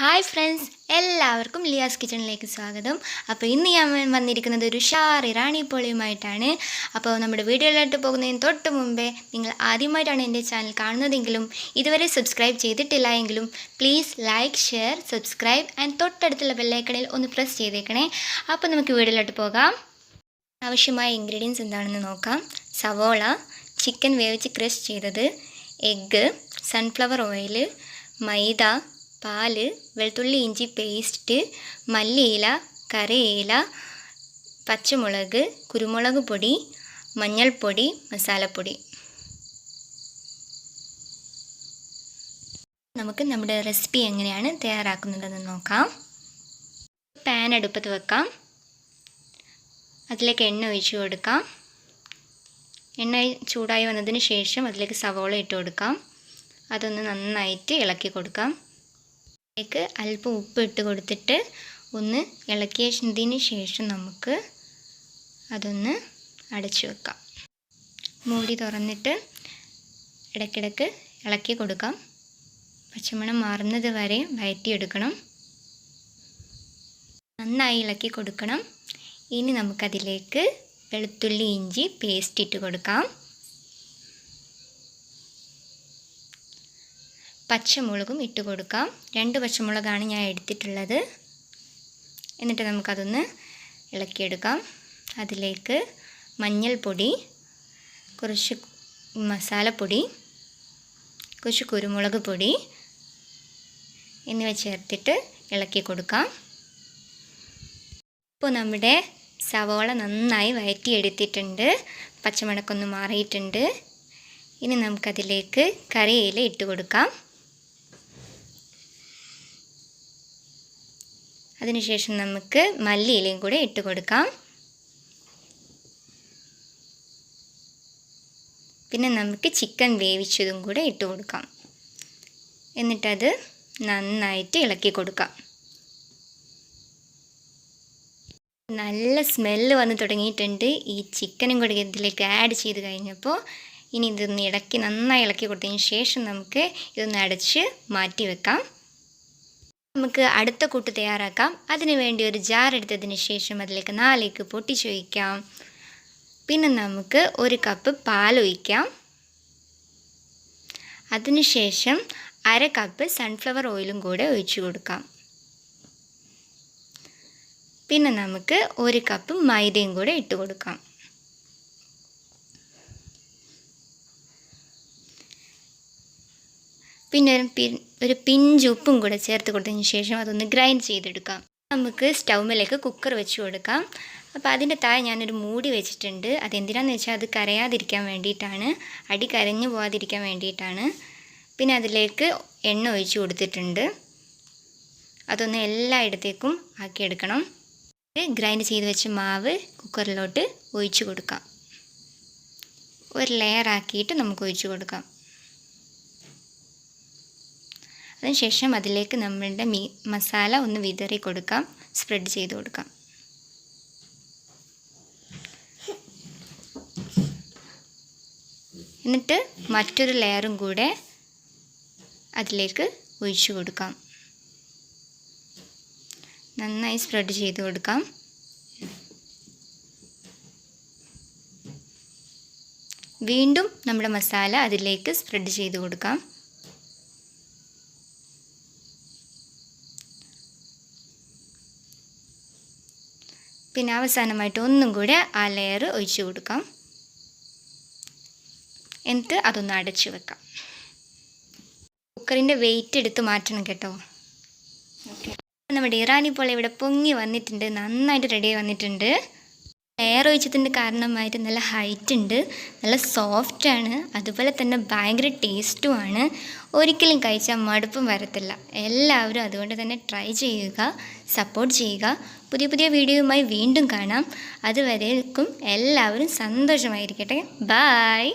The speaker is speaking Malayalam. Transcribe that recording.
ഹായ് ഫ്രണ്ട്സ് എല്ലാവർക്കും ലിയാസ് കിച്ചണിലേക്ക് സ്വാഗതം. അപ്പോൾ ഇന്ന് ഞാൻ വന്നിരിക്കുന്നത് ഒരു ഷാർ ഇറാണി പൊളിയുമായിട്ടാണ്. അപ്പോൾ നമ്മുടെ വീഡിയോയിലോട്ട് പോകുന്നതിന് തൊട്ട് മുമ്പേ നിങ്ങൾ ആദ്യമായിട്ടാണ് എന്റെ ചാനൽ കാണുന്നതെങ്കിലും ഇതുവരെ സബ്സ്ക്രൈബ് ചെയ്തിട്ടില്ല എങ്കിലും please like share subscribe and തൊട്ടടുത്തുള്ള ബെല്ലൈക്കണിൽ ഒന്ന് പ്രസ് ചെയ്തേക്കണേ. അപ്പോൾ നമുക്ക് വീഡിയോയിലോട്ട് പോകാം. ആവശ്യമായ ഇൻഗ്രീഡിയൻസ് എന്താണെന്ന് നോക്കാം. സവോള ചിക്കൻ വേവിച്ച് ക്രഷ് ചെയ്തത് എഗ്ഗ് സൺഫ്ലവർ ഓയിൽ മൈദ പാൽ വെളുത്തുള്ളി ഇഞ്ചി പേസ്റ്റ് മല്ലിയില കറിയില പച്ചമുളക് കുരുമുളക് പൊടി മഞ്ഞൾപ്പൊടി മസാലപ്പൊടി. നമുക്ക് നമ്മുടെ റെസിപ്പി എങ്ങനെയാണ് തയ്യാറാക്കുന്നതെന്ന് നോക്കാം. പാൻ അടുപ്പത്ത് വെക്കാം. അതിലേക്ക് എണ്ണ ഒഴിച്ചു കൊടുക്കാം. എണ്ണ ചൂടായി വന്നതിന് ശേഷം അതിലേക്ക് സവോള ഇട്ട് കൊടുക്കാം. അതൊന്ന് നന്നായിട്ട് ഇളക്കി കൊടുക്കാം. അതിലേക്ക് അല്പം ഉപ്പ് ഇട്ട് കൊടുത്തിട്ട് ഒന്ന് ഇളക്കിയതിന് ശേഷം നമുക്ക് അതൊന്ന് അടച്ചു വെക്കാം. മൂടി തുറന്നിട്ട് ഇടയ്ക്കിടയ്ക്ക് ഇളക്കി കൊടുക്കാം. പച്ചമണം മാറുന്നത് വരെ വയറ്റിയെടുക്കണം. നന്നായി ഇളക്കി കൊടുക്കണം. ഇനി നമുക്കതിലേക്ക് വെളുത്തുള്ളി ഇഞ്ചി പേസ്റ്റ് ഇട്ട് കൊടുക്കാം. പച്ചമുളകും ഇട്ട് കൊടുക്കാം. രണ്ട് പച്ചമുളകാണ് ഞാൻ എടുത്തിട്ടുള്ളത്. എന്നിട്ട് നമുക്കതൊന്ന് ഇളക്കിയെടുക്കാം. അതിലേക്ക് മഞ്ഞൾപ്പൊടി കുറച്ച് മസാലപ്പൊടി കുറച്ച് കുരുമുളക് പൊടി എന്നിവ ചേർത്തിട്ട് ഇളക്കി കൊടുക്കാം. ഇപ്പോൾ നമ്മുടെ സവോള നന്നായി വഴറ്റിയെടുത്തിട്ടുണ്ട്. പച്ചമുളക്കൊന്ന് മാറിയിട്ടുണ്ട്. ഇനി നമുക്കതിലേക്ക് കറിയില ഇട്ട് കൊടുക്കാം. അതിനുശേഷം നമുക്ക് മല്ലിയിലയും കൂടെ ഇട്ട് കൊടുക്കാം. പിന്നെ നമുക്ക് ചിക്കൻ വേവിച്ചതും കൂടെ ഇട്ട് കൊടുക്കാം. എന്നിട്ടത് നന്നായിട്ട് ഇളക്കി കൊടുക്കാം. നല്ല സ്മെല്ല് വന്ന് തുടങ്ങിയിട്ടുണ്ട്. ഈ ചിക്കനും കൂടെ ഇതിലേക്ക് ആഡ് ചെയ്ത് കഴിഞ്ഞപ്പോൾ ഇനി ഇതൊന്ന് ഇളക്കി നന്നായി ഇളക്കി കൊടുത്തതിന് ശേഷം നമുക്ക് ഇതൊന്ന് അടച്ച് മാറ്റി വെക്കാം. നമുക്ക് അടുത്ത കൂട്ട് തയ്യാറാക്കാം. അതിനു വേണ്ടി ഒരു ജാർ എടുത്തതിന് ശേഷം അതിലേക്ക് നാലേക്ക് പൊട്ടിച്ചൊഴിക്കാം. പിന്നെ നമുക്ക് ഒരു കപ്പ് പാൽ ഒഴിക്കാം. അതിനുശേഷം അര കപ്പ് സൺഫ്ലവർ ഓയിലും കൂടെ ഒഴിച്ചു കൊടുക്കാം. പിന്നെ നമുക്ക് ഒരു കപ്പ് മൈദയും കൂടെ ഇട്ട് കൊടുക്കാം. പിന്നെ ഒരു പിഞ്ച് ഉപ്പും കൂടെ ചേർത്ത് കൊടുത്തതിന് ശേഷം അതൊന്ന് ഗ്രൈൻഡ് ചെയ്തെടുക്കാം. നമുക്ക് സ്റ്റൗമിലേക്ക് കുക്കർ വെച്ച് കൊടുക്കാം. അപ്പോൾ അതിന്റെ താഴെ ഞാനൊരു മൂടി വെച്ചിട്ടുണ്ട്. അതെന്തിനാന്ന് വെച്ചാൽ അത് കരയാതിരിക്കാൻ വേണ്ടിയിട്ടാണ്. അടി കരഞ്ഞു പോകാതിരിക്കാൻ വേണ്ടിയിട്ടാണ്. പിന്നെ അതിലേക്ക് എണ്ണ ഒഴിച്ചു കൊടുത്തിട്ടുണ്ട്. അതൊന്ന് എല്ലായിടത്തേക്കും ആക്കിയെടുക്കണം. ഗ്രൈൻഡ് ചെയ്ത് വെച്ച മാവ് കുക്കറിലോട്ട് ഒഴിച്ചു കൊടുക്കാം. ഒരു ലെയർ ആക്കിയിട്ട് നമുക്ക് ഒഴിച്ചു കൊടുക്കാം. അതിനുശേഷം അതിലേക്ക് നമ്മളുടെ മീ മസാല ഒന്ന് വിതറി കൊടുക്കാം. സ്പ്രെഡ് ചെയ്ത് കൊടുക്കാം. എന്നിട്ട് മറ്റൊരു ലെയറും കൂടെ അതിലേക്ക് ഒഴിച്ചു കൊടുക്കാം. നന്നായി സ്പ്രെഡ് ചെയ്ത് കൊടുക്കാം. വീണ്ടും നമ്മുടെ മസാല അതിലേക്ക് സ്പ്രെഡ് ചെയ്ത് കൊടുക്കാം. പിന്നെ അവസാനമായിട്ട് ഒന്നും കൂടെ ആ ലെയർ ഒഴിച്ചു കൊടുക്കാം. എന്നിട്ട് അതൊന്ന് അടച്ചു വെക്കാം. കുക്കറിന്റെ വെയിറ്റ് എടുത്ത് മാറ്റണം കേട്ടോ. നമ്മുടെ ഇറാനി പോലെ ഇവിടെ പൊങ്ങി വന്നിട്ടുണ്ട് നന്നായിട്ട് റെഡി വന്നിട്ടുണ്ട്. ലെയർ ഒഴിച്ചതിന്റെ കാരണമായിട്ട് നല്ല ഹൈറ്റ് ഉണ്ട് നല്ല സോഫ്റ്റാണ് അതുപോലെ തന്നെ ഭയങ്കര ടേസ്റ്റുമാണ് ഒരിക്കലും കഴിച്ചാൽ മടുപ്പും വരത്തില്ല. എല്ലാവരും അതുകൊണ്ട് തന്നെ ട്രൈ ചെയ്യുക സപ്പോർട്ട് ചെയ്യുക. പുതിയ പുതിയ വീഡിയോയുമായി വീണ്ടും കാണാം. അതുവരേക്കും എല്ലാവരും സന്തോഷമായിരിക്കട്ടെ. ബായ്